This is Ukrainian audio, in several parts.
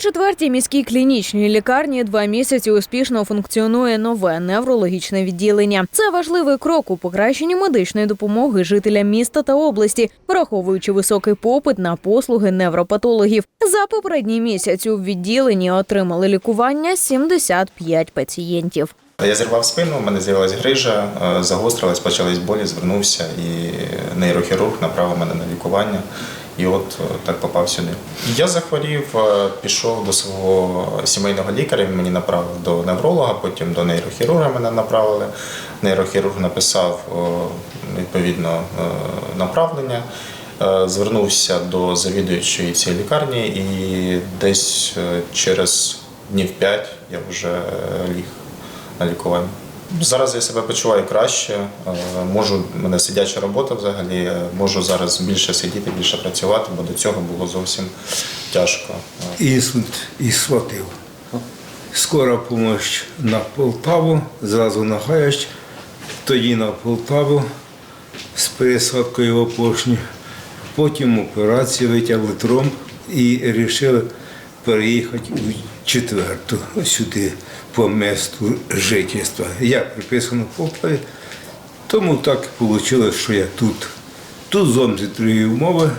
Четвертій міській клінічній лікарні два місяці успішно функціонує нове неврологічне відділення. Це важливий крок у покращенні медичної допомоги жителям міста та області, враховуючи високий попит на послуги невропатологів. За попередній місяць у відділенні отримали лікування 75 пацієнтів. Я зірвав спину, у мене з'явилась грижа, е, загострилась, почались болі, звернувся і нейрохірург направив мене на лікування. І от е, так попав сюди. Я захворів, е, пішов до свого сімейного лікаря. Він мені направив до невролога, потім до нейрохірурга мене направили. Нейрохірург написав е, відповідно направлення. Звернувся до завідуючої цієї лікарні, і десь через днів п'ять я вже ліг на лікування. Зараз я себе почуваю краще. е, Можу, в мене сидяча робота взагалі. е, Можу зараз більше сидіти, більше працювати, бо до цього було зовсім тяжко. Інсульт і схватив. Скора помощь на Полтаву, зразу на Гаяч, тоді на Полтаву з пересадкою в опошню. Потім операцію витягли тромб і вирішили переїхати у четверту сюди по місту жительства. Я приписано в Полтаві, тому так і вийшло, що я тут. Тут зовсім другі умови,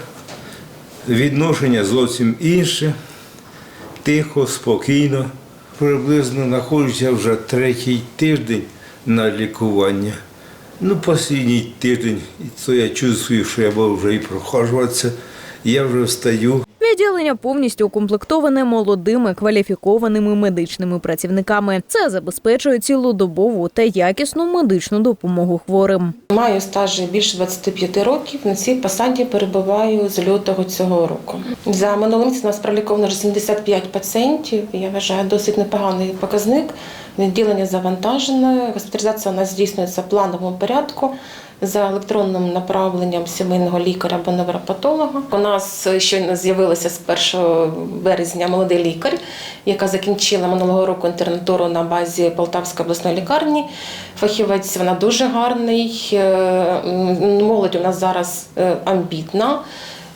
відношення зовсім інше тихо, спокійно. Приблизно знаходжуся вже третій тиждень на лікування. Ну, останній тиждень, і то я чувствую, що я буду вже і прохожуватися. Я вже встаю, Відділення повністю укомплектоване молодими кваліфікованими медичними працівниками. Це забезпечує цілодобову та якісну медичну допомогу хворим. Маю стаж більше 25 років. На цій посаді перебуваю з лютого цього року. За минулим у нас проліковано вже 75 пацієнтів. Я вважаю досить непоганий показник. Відділення завантажене. Госпіталізація у нас здійснюється в плановому порядку. За електронним направленням сімейного лікаря або невропатолога. У нас щойно з'явилася з 1 березня молодий лікар, яка закінчила минулого року інтернатуру на базі Полтавської обласної лікарні. Фахівець вона дуже гарний. Е, Молодь у нас зараз е, амбітна,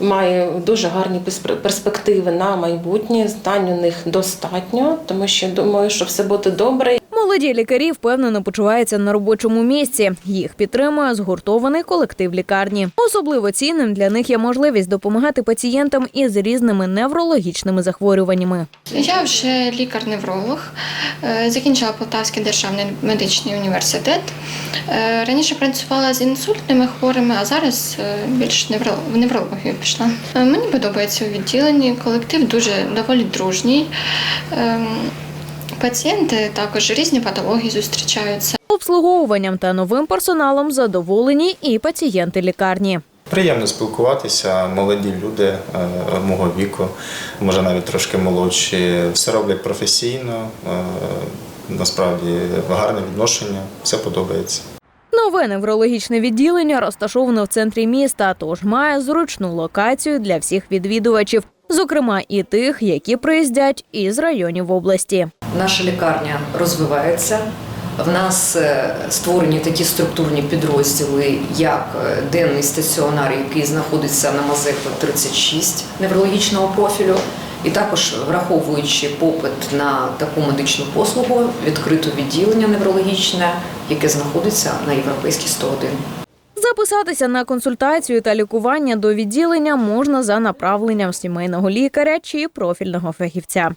має дуже гарні перспе- перспективи на майбутнє. Знань у них достатньо, тому що думаю, що все буде добре. Молоді лікарі впевнено почуваються на робочому місці. Їх підтримує згуртований колектив лікарні. Особливо цінним для них є можливість допомагати пацієнтам із різними неврологічними захворюваннями. Я вже лікар-невролог, е, закінчила Полтавський державний медичний університет. Е, Раніше працювала з інсультними хворими, а зараз е, більш в неврологію пішла. Мені подобається у відділенні, колектив дуже доволі дружній. Пацієнти також різні патології зустрічаються. Обслуговуванням та новим персоналом задоволені і пацієнти лікарні. Приємно спілкуватися, молоді люди е, мого віку, може навіть трошки молодші. Все роблять професійно, е, насправді гарне відношення, все подобається. Нове неврологічне відділення розташоване в центрі міста, тож має зручну локацію для всіх відвідувачів, зокрема і тих, які приїздять із районів області. Наша лікарня розвивається. В нас е, створені такі структурні підрозділи, як е, денний стаціонар, який знаходиться на Мазепи 36 неврологічного профілю, і також враховуючи попит на таку медичну послугу, відкрито відділення неврологічне, яке знаходиться на європейській 101. Записатися на консультацію та лікування до відділення можна за направленням сімейного лікаря чи профільного фахівця.